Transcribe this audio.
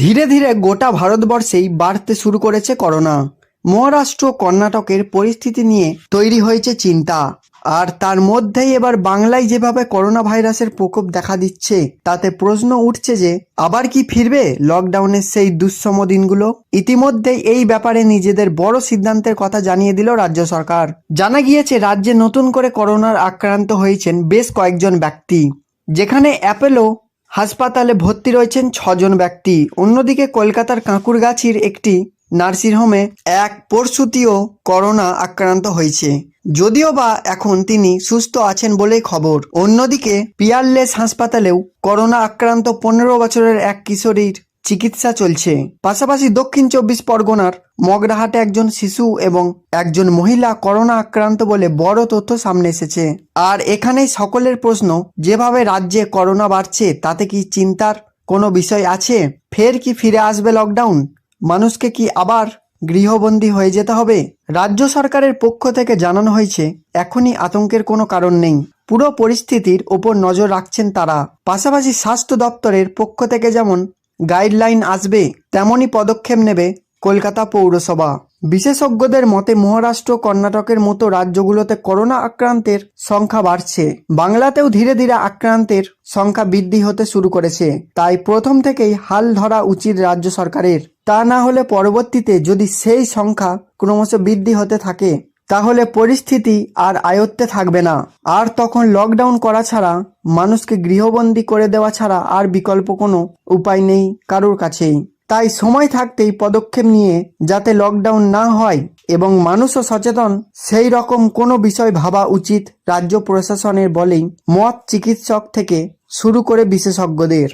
ধীরে ধীরে গোটা ভারতবর্ষেই বাড়তে শুরু করেছে করোনা। মহারাষ্ট্র কর্ণাটকের পরিস্থিতি নিয়ে তৈরি হয়েছে চিন্তা। আর তার মধ্যেই এবার বাংলায় যেভাবে করোনা ভাইরাসের প্রকোপ দেখা দিচ্ছে, তাতে প্রশ্ন উঠছে যে, আবার কি ফিরবে লকডাউনের সেই দুঃসম দিনগুলো? ইতিমধ্যেই এই ব্যাপারে নিজেদের বড় সিদ্ধান্তের কথা জানিয়ে দিল রাজ্য সরকার। জানা গিয়েছে, রাজ্যে নতুন করে করোনার আক্রান্ত হয়েছেন বেশ কয়েকজন ব্যক্তি। যেখানে অ্যাপেলো হাসপাতালে ভর্তি রয়েছেন ছজন ব্যক্তি। অন্যদিকে কলকাতার কাঁকুরগাছির একটি নার্সিংহোমে এক পরশুতিও করোনা আক্রান্ত হয়েছে। যদিও বা এখন তিনি সুস্থ আছেন বলেই খবর। অন্যদিকে পিয়ারলেস হাসপাতালেও করোনা আক্রান্ত পনেরো বছরের এক কিশোরীর চিকিৎসা চলছে। পাশাপাশি দক্ষিণ চব্বিশ পরগনার মগরাহাটে একজন শিশু এবং একজন মহিলা করোনা আক্রান্ত বলে বড় তথ্য সামনে এসেছে। আর এখানেই সকলের প্রশ্ন, যেভাবে রাজ্যে করোনা বাড়ছে, তাতে কি চিন্তার কোনো বিষয় আছে? ফের কি ফিরে আসবে লকডাউন? মানুষকে কি আবার গৃহবন্দী হয়ে যেতে হবে? রাজ্য সরকারের পক্ষ থেকে জানানো হয়েছে, এখনই আতঙ্কের কোনো কারণ নেই। পুরো পরিস্থিতির ওপর নজর রাখছেন তারা। পাশাপাশি স্বাস্থ্য দপ্তরের পক্ষ থেকে যেমন গাইডলাইন আসবে, তেমনই পদক্ষেপ নেবে কলকাতা পৌরসভা। বিশেষজ্ঞদের মতে, মহারাষ্ট্র, কর্ণাটকের মতো রাজ্যগুলোতে করোনা আক্রান্তের সংখ্যা বাড়ছে। বাংলাতেও ধীরে ধীরে আক্রান্তের সংখ্যা বৃদ্ধি হতে শুরু করেছে। তাই প্রথম থেকেই হাল ধরা উচিত রাজ্য সরকারের। তা না হলে পরবর্তীতে যদি সেই সংখ্যা ক্রমশ বৃদ্ধি হতে থাকে তাহলে পরিস্থিতি আর আয়ত্তে থাকবে না। আর তখন লকডাউন করা ছাড়া, মানুষকে গৃহবন্দী করে দেওয়া ছাড়া আর বিকল্প কোনো উপায় নেই কারোর কাছেই। তাই সময় থাকতেই পদক্ষেপ নিয়ে যাতে লকডাউন না হয় এবং মানুষও সচেতন, সেই রকম কোনো বিষয় ভাবা উচিত রাজ্য প্রশাসনের বলেই মত চিকিৎসক থেকে শুরু করে বিশেষজ্ঞদের।